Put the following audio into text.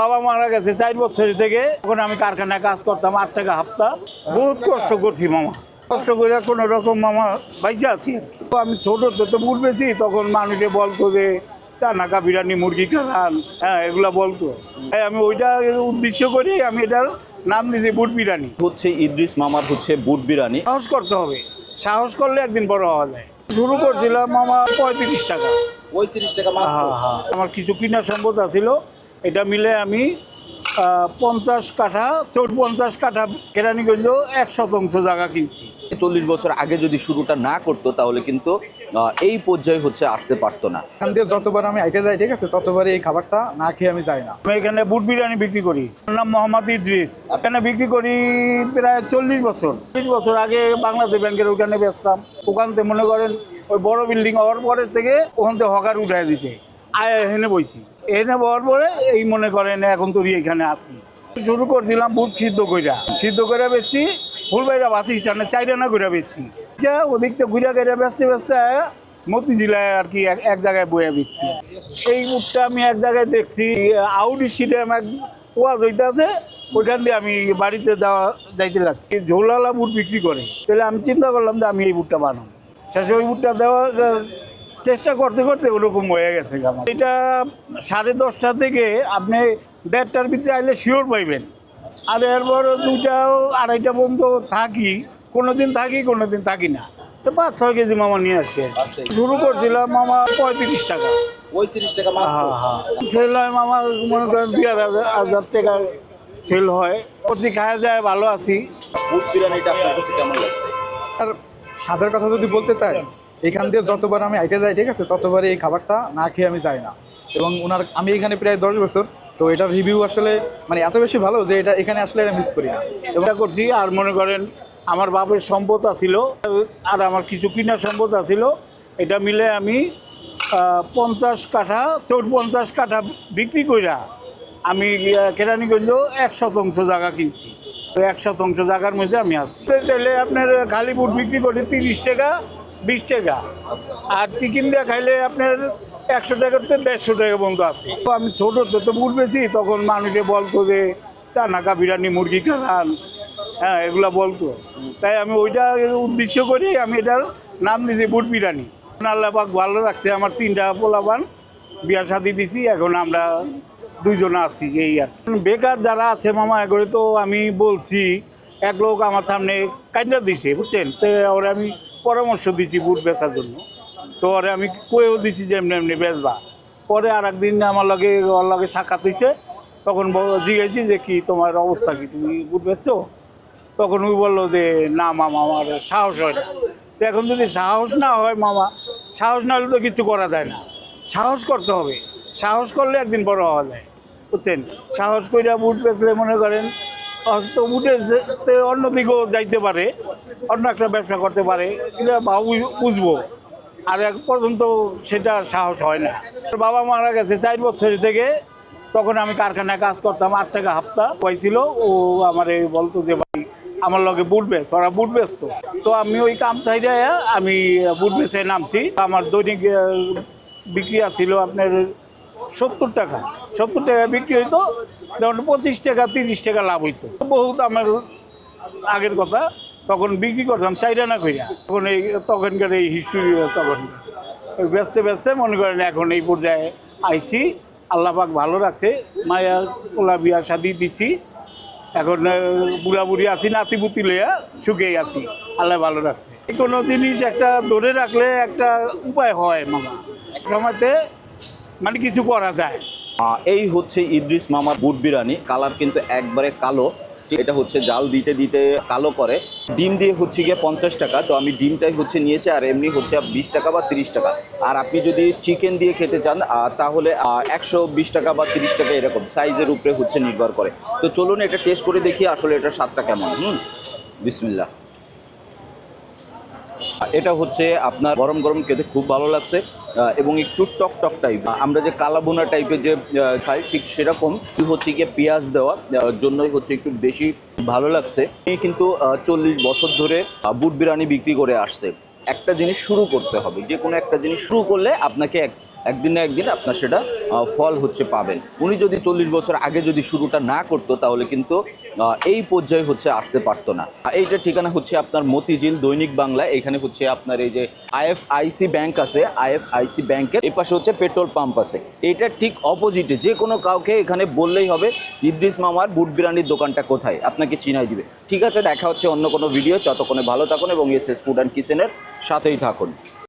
বাবা মারা গেছে চার বছর থেকে। তখন আমি কারখানায় কাজ করতাম আট টাকা হাফতা বহুত কষ্ট করছি মামা। কষ্ট করে কোনো রকম মামা বাইচে আছি আমি ছোট তো বুট তখন মানুষে বলতো যে চানাকা বিরিয়ানি মুরগি খান। হ্যাঁ এগুলা বলতো। তাই আমি ওইটা উদ্দেশ্য করে আমি এটার নাম দিয়েছি বুট বিরিয়ানি। হচ্ছে ইদ্রিস মামার হচ্ছে বুট বিরিয়ানি। সাহস করতে হবে। সাহস করলে একদিন বড় হওয়া যায়। শুরু করছিলাম মামা পঁয়ত্রিশ টাকা। পঁয়ত্রিশ টাকা হ্যাঁ হ্যাঁ। আমার কিছু কিনা সম্পদ ছিল এটা মিলে আমি পঞ্চাশ কাঠা চৌট পঞ্চাশ কাঠা কেরানীগঞ্জ এক শতাংশ জায়গা কিনছি। চল্লিশ বছর আগে যদি শুরুটা না করতো তাহলে কিন্তু এই পর্যায়ে হচ্ছে আসতে পারতো না। এখান দিয়ে যতবার আমি আইটে যাই ঠিক আছে ততবারই এই খাবারটা না খেয়ে আমি যাই না। আমি এখানে বুট বিরিয়ানি বিক্রি করি। আমার নাম মোহাম্মদ ইদ্রিস। এখানে বিক্রি করি প্রায় চল্লিশ বছর। চল্লিশ বছর আগে বাংলাদেশ ব্যাংকের ওখানে বেচতাম। ওখান থেকে মনে করেন ওই বড় বিল্ডিং হওয়ার পরের থেকে ওখান থেকে হকার উঠাই দিছে। আয় এখানে বইছি। এখানে বওয়ার পরে এই মনে করেন এখন তো এখানে আছি। শুরু করছিলাম বুট সিদ্ধ কইরা। সিদ্ধ করে বেচছি ফুলবাইরা বাস স্ট্যান্ডে চাইরানা করে বেচছি। যা ওদিক থেকে ঘুরে গেড়ে বেচতে বেচতে মতি জেলায় আর কি এক- জায়গায় বয়ে দিচ্ছি এই বুটটা আমি এক জায়গায় দেখছি আউট সিটে আমার ওয়াজ হইতে আছে ওইখান দিয়ে আমি বাড়িতে যাওয়া যাইতে লাগছি। ঝোলালা বুট বিক্রি করে। তাহলে আমি চিন্তা করলাম যে আমি এই বুটটা বানাবো। শেষে ওই বুটটা দেওয়ার আহ, চেষ্টা করতে করতে ওরকম হয়ে গেছে আমার। এটা সাড়ে দশটা থেকে আপনি দেড়টার ভিতরে আইলে শিওর পাইবেন। আর এরপর দুইটাও আড়াইটা পর্যন্ত থাকি কোনো দিন থাকি কোনো দিন থাকি না। তো পাঁচ ছয় কেজি মামা নিয়ে আসছে। শুরু করছিলাম মামা পঁয়ত্রিশ টাকা। পঁয়ত্রিশ টাকা হ্যাঁ হ্যাঁ। সেল হয় মামা মনে করেন দুই হাজার হাজার টাকা সেল হয়। প্রতি খাওয়া যায় ভালো আছি। বিরিয়ানিটা আপনার কাছে কেমন লাগছে? আর স্বাদের কথা যদি বলতে চাই এখান দিয়ে যতবার আমি আইটে যাই ঠিক আছে ততবারই এই খাবারটা না খেয়ে আমি যাই না। এবং ওনার আমি এখানে প্রায় দশ বছর তো এটার রিভিউ আসলে মানে এত বেশি ভালো যে এটা এখানে আসলে এটা মিস করি না। এটা করছি আর মনে করেন আমার বাপের সম্পদ আছিল আর আমার কিছু কিনা সম্পদ আছিল এটা মিলে আমি পঞ্চাশ কাঠা চৌট পঞ্চাশ কাঠা বিক্রি কইরা আমি কেরানীগঞ্জ এক শতাংশ জায়গা কিনছি। তো এক শতাংশ জায়গার মধ্যে আমি আছি। চাইলে আপনার খালি বুট বিক্রি করি তিরিশ টাকা বিশ টাকা। আর চিকেন দিয়ে খাইলে আপনার একশো টাকার থেকে দেড়শো টাকা পর্যন্ত আছে। তো আমি ছোটো তো তো বেছি তখন মানুষে বলতো যে চানাকা বিরিয়ানি, মুরগি খান হ্যাঁ এগুলো বলতো। তাই আমি ওইটা উদ্দেশ্য করে আমি এটার নাম দিয়েছি, বুট বিরিয়ানি। আল্লাহ ভালো রাখছে, আমার তিনটা পোলাপান বিয়ার সাথে দিছি, এখন আমরা দুইজন আছি, এই আর বেকার যারা আছে মামা, এগুলো তো আমি বলছি, এক লোক আমার সামনে কাজা দিছে, বুঝছেন? তো ওরা আমি পরামর্শ দিছি বুট বেচার জন্য। তো ওরে আমি কয়েও দিছি যে এমনি এমনি বেচবা। পরে আর একদিন আমার লগে, ওর লগে সাক্ষাৎ হয়েছে তখন জিজ্ঞেসি যে কি, তোমার অবস্থা কি? তুমি বুট বেচছো? তখন ওই বলল যে, না মামা, আমার সাহস হয় না। তো এখন যদি সাহস না হয় মামা, সাহস না হলে তো কিছু করা যায় না। সাহস করতে হবে। সাহস করলে একদিন বড় হওয়া যায়। বুঝছেন? সাহস কইরা বুট বেচলে মনে করেন তে অন্য দিকেও যাইতে পারে অন্য একটা ব্যবসা করতে পারে এটা বুঝব। আর এক পর্যন্ত সেটা সাহস হয় না। বাবা মারা গেছে চার বছর থেকে তখন আমি কারখানায় কাজ করতাম আট টাকা হাফতা পাইছিল। ও আমার এই বলতো যে ভাই আমার লগে বুট বেচ ওরা বুট বেচতো। তো আমি ওই কাম চাইলে আমি বুট বেচে নামছি। আমার দৈনিক আহ, ছিল আপনার সত্তর টাকা। সত্তর টাকা বিক্রি হইতো যেমন পঁচিশ টাকা তিরিশ টাকা লাভ হইতো। বহুত আমার আগের কথা তখন বিক্রি করতাম চাইরানা কইরা। তখন এই তখনকার এই হিস্ট্রি তখন ব্যস্তে ব্যস্তে মনে করেন এখন এই পর্যায়ে আইছি। আল্লাহ পাক ভালো রাখছে মায়া পোলা বিয়ার শাদি দিছি। এখন আহ, বুড়া বুড়ি আছি নাতি পুতি লইয়া সুখেই আছি। আল্লাহ ভালো রাখছে। কোনো জিনিস একটা ধরে রাখলে একটা উপায় হয় মামা। সময়তে মানে কিছু করা যায়। এই হচ্ছে ইদ্রিস মামার বুট বিরিয়ানি। কালার কিন্তু একবারে কালো। এটা হচ্ছে জাল দিতে দিতে কালো করে। ডিম দিয়ে হচ্ছে গিয়ে পঞ্চাশ টাকা। তো আমি ডিমটাই হচ্ছে নিয়েছি, আর এমনি হচ্ছে বিশ টাকা বা তিরিশ টাকা। আর আপনি যদি চিকেন দিয়ে খেতে চান তাহলে একশো বিশ টাকা বা তিরিশ টাকা এরকম সাইজের উপরে হচ্ছে নির্ভর করে। তো চলুন এটা টেস্ট করে দেখি আসলে এটা স্বাদটা কেমন। হুম? বিসমিল্লা এটা হচ্ছে আপনার গরম গরম খেতে খুব ভালো লাগছে। এবং একটু টক টক টাইপ আমরা যে কালাবোনা টাইপের যে খাই, ঠিক সেরকম। হচ্ছে গিয়ে পেঁয়াজ দেওয়া। জন্যই হচ্ছে একটু বেশি ভালো লাগছে। এই কিন্তু চল্লিশ বছর ধরে বুট বিরিয়ানি বিক্রি করে আসছে। একটা জিনিস শুরু করতে হবে। যে কোনো একটা জিনিস শুরু করলে আপনাকে এক একদিন না একদিন আপনার সেটা ফল হচ্ছে পাবেন। উনি যদি চল্লিশ বছর আগে যদি শুরুটা না করতো, তাহলে কিন্তু এই পর্যায়ে হচ্ছে আসতে পারতো না। এইটা ঠিকানা হচ্ছে আপনার মতিঝিল দৈনিক বাংলা, এখানে হচ্ছে আপনার এই যে আইএফআইসি ব্যাংক আছে, আইএফআইসি ব্যাংকের এই পাশে হচ্ছে পেট্রোল পাম্প আছে। এটা ঠিক অপোজিটে যে কোনো কাউকে এখানে বললেই হবে, ইদ্রিস মামার বুট বিরিয়ানির দোকানটা কোথায়? আপনাকে চিনাই দিবে। ঠিক আছে, দেখা হচ্ছে অন্য কোনো ভিডিও ততক্ষণে ভালো থাকুন এবং এস এস ফুড অ্যান্ড কিচেনের সাথেই থাকুন।